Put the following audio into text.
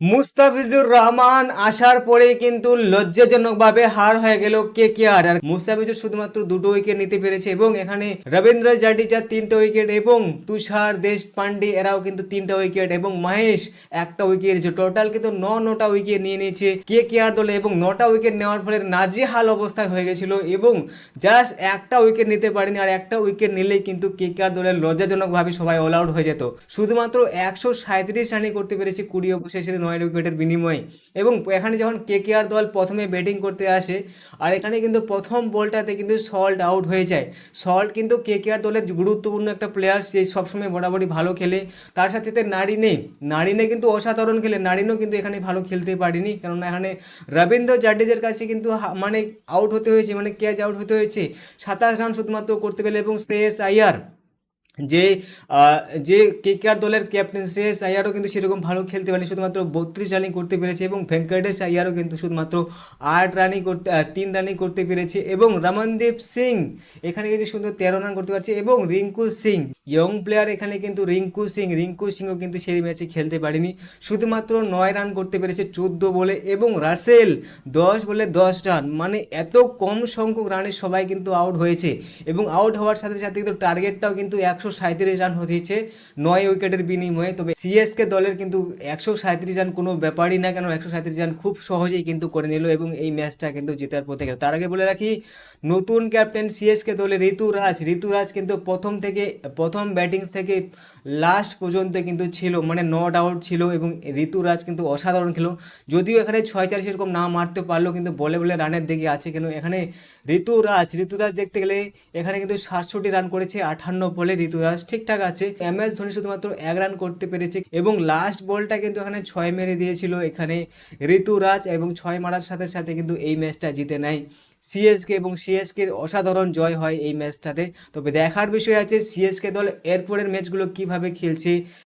মুস্তাফিজুর রহমান আসার পরে কিন্তু লজ্জাজনকভাবে হার হয়ে গেল কে কে আর আর মুস্তাফিজুর শুধুমাত্র দুটো উইকেট নিতে পেরেছে এবং এখানে রবীন্দ্র জাডেজা তিনটা উইকেট এবং তুষার দেশ পান্ডে এরাও কিন্তু তিনটা উইকেট এবং মহেশ একটা উইকেট নিয়েছে টোটাল কিন্তু ন নটা উইকেট নিয়ে নিয়েছে কে কে আর দলে এবং নটা উইকেট নেওয়ার ফলে নাজেহাল অবস্থায় হয়ে গেছিল এবং জাস্ট একটা উইকেট নিতে পারেনি আর একটা উইকেট নিলেই কিন্তু কে কে আর দলের লজ্জাজনকভাবে সবাই অল আউট হয়ে যেত। শুধুমাত্র একশো সাঁত্রিশ রানই করতে পেরেছে কুড়ি অবশেষে নয় উইকেটের বিনিময়ে। এবং এখানে যখন কে কে আর দল প্রথমে ব্যাটিং করতে আসে, আর এখানে কিন্তু প্রথম বলটাতে কিন্তু সল্ট আউট হয়ে যায়। সল্ট কিন্তু কে কে আর দলের গুরুত্বপূর্ণ একটা প্লেয়ার সে সবসময় বরাবরই ভালো খেলে। তার সাথে সাথে নারিনে নারিনে কিন্তু অসাধারণ খেলে। নারিনও কিন্তু এখানে ভালো খেলতে পারেনি। কেননা এখানে রবীন্দ্র জাডেজার কাছে কিন্তু মানে আউট হতে হয়েছে মানে ক্যাচ আউট হতে হয়েছে। সাতাশ রান শুধুমাত্র করতে পেলে এবং শ্রেয়স আয়ার যে যে কেকেআর দলের ক্যাপ্টেন শ্রেয়স আয়ারও কিন্তু সেরকম ভালো খেলতে পারেনি। শুধুমাত্র বত্রিশ রানই করতে পেরেছে এবং ভেঙ্কটেশ আয়ারও কিন্তু শুধুমাত্র আট রানই করতে তিন রানই করতে পেরেছে এবং রমনদীপ সিং এখানে কিন্তু সুন্দর তেরো রান করতে পারছে এবং রিঙ্কু সিং ইয়ং প্লেয়ার এখানে কিন্তু রিঙ্কু সিং, রিঙ্কু সিংও কিন্তু সেই ম্যাচে খেলতে পারেনি। শুধুমাত্র নয় রান করতে পেরেছে চোদ্দ বলে এবং রাসেল দশ বলে দশ রান। মানে এত কম সংখ্যক রানে সবাই কিন্তু আউট হয়েছে এবং আউট হওয়ার সাথে সাথে কিন্তু টার্গেটটাও কিন্তু একশো সাঁত্রিশ রান হতেছে, নয় উইকেটের বিনিময়ে। তবে সিএসকে দলের কিন্তু একশো সাঁত্রিশ রান কোনো ব্যাপারই না কেন, একশো সাঁত্রিশ রান খুব সহজেই কিন্তু করে নিল এবং এই ম্যাচটা কিন্তু জেতার পথে গেল। তার আগে বলে রাখি, নতুন ক্যাপ্টেন সিএসকে দলে ঋতুরাজ ঋতুরাজ কিন্তু প্রথম থেকে প্রথম থেকে লাস্ট পর্যন্ত কিন্তু ছিল মানে নট আউট ছিল এবং ঋতুরাজ কিন্তু অসাধারণ খেলো। যদিও এখানে ছয় চার সেরকম না মারতে পারল কিন্তু বলে বলে রানের দিকে আছে, কিন্তু এখানে ঋতুরাজ ঋতুরাজ দেখতে গেলে এখানে কিন্তু সাতষট্টি রান করেছে, আটান্ন বলে ঋতুরাজ ঠিকঠাক আছে। এম এস ধোনি শুধুমাত্র এক রান করতে পেরেছে এবং লাস্ট বলটা কিন্তু এখানে ছয় মেরে দিয়েছিল। এখানে ঋতুরাজ এবং ছয় মারার সাথে সাথে কিন্তু এই ম্যাচটা জিতে নেয়। সিএসকে এবং সিএসকে অসাধারণ জয় হয় এই ম্যাচটাতে তবে দেখার বিষয় আছে সিএসকে দল এরপরের ম্যাচগুলো কীভাবে খেলছে